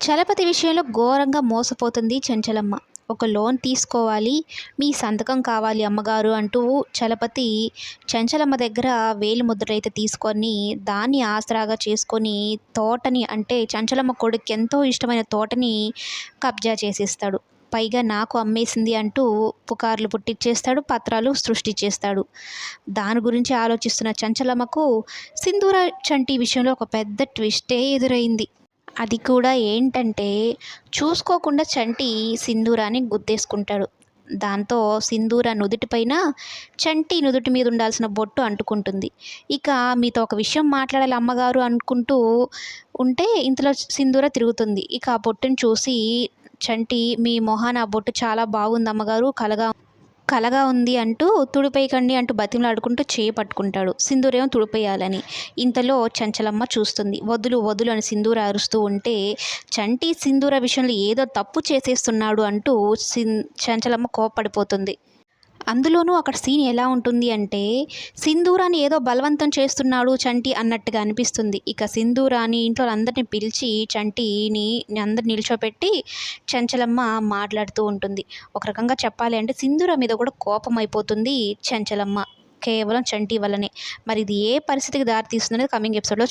చలపతి విషయంలో ఘోరంగా మోసపోతుంది చంచలమ్మ. ఒక లోన్ తీసుకోవాలి మీ సంతకం కావాలి అమ్మగారు అంటూ చలపతి చంచలమ్మ దగ్గర వేలి ముద్ర అయితే తీసుకొని దాన్ని ఆసరాగా చేసుకొని తోటని అంటే చంచలమ్మ కొడుకు ఎంతో ఇష్టమైన తోటని కబ్జా చేసేస్తాడు. పైగా నాకు అమ్మేసింది అంటూ పుకార్లు పుట్టించేస్తాడు పత్రాలు సృష్టించేస్తాడు దాని గురించి ఆలోచిస్తున్న చంచలమ్మకు సింధూర చంటి విషయంలో ఒక పెద్ద ట్విస్టే ఎదురైంది. అది కూడా ఏంటంటే చూసుకోకుండా చంటి సింధూరాన్ని గుద్దేసుకుంటాడు. దాంతో సింధూర నుదుటిపైన చంటి నుదుటి మీద ఉండాల్సిన బొట్టు అంటుకుంటుంది. ఇక మీతో ఒక విషయం మాట్లాడాలి అమ్మగారు అనుకుంటూ ఉంటే ఇంతలో సింధూర తిరుగుతుంది. ఇక ఆ బొట్టుని చూసి చంటి మీ మొహాన ఆ బొట్టు చాలా బాగుంది అమ్మగారు కలగా కలగా ఉంది అంటూ తుడిపేయకండి అంటూ బతిమలాడుకుంటూ చేయి పట్టుకుంటాడు. సింధూరేమో తుడిపేయాలని. ఇంతలో చంచలమ్మ చూస్తుంది. వదులు వదులు అని సింధూర అరుస్తూ ఉంటే చంటి సింధూర విషయంలో ఏదో తప్పు చేసేస్తున్నాడు అంటూ సిన్ చంచలమ్మ కోపడిపోతుంది అందులోనూ అక్కడ సీన్ ఎలా ఉంటుంది అంటే సింధూరాని ఏదో బలవంతం చేస్తున్నాడు చంటి అన్నట్టుగా అనిపిస్తుంది. ఇక సింధూరాని ఇంట్లో అందరిని పిలిచి చంటిని అందరు నిల్చోపెట్టి చంచలమ్మ మాట్లాడుతూ ఉంటుంది. ఒక రకంగా చెప్పాలి అంటే సింధూర మీద కూడా కోపం అయిపోతుంది చంచలమ్మ. కేవలం చంటి వల్లనే. మరి ఇది ఏ పరిస్థితికి దారితీస్తుందనేది కమింగ్ ఎపిసోడ్లో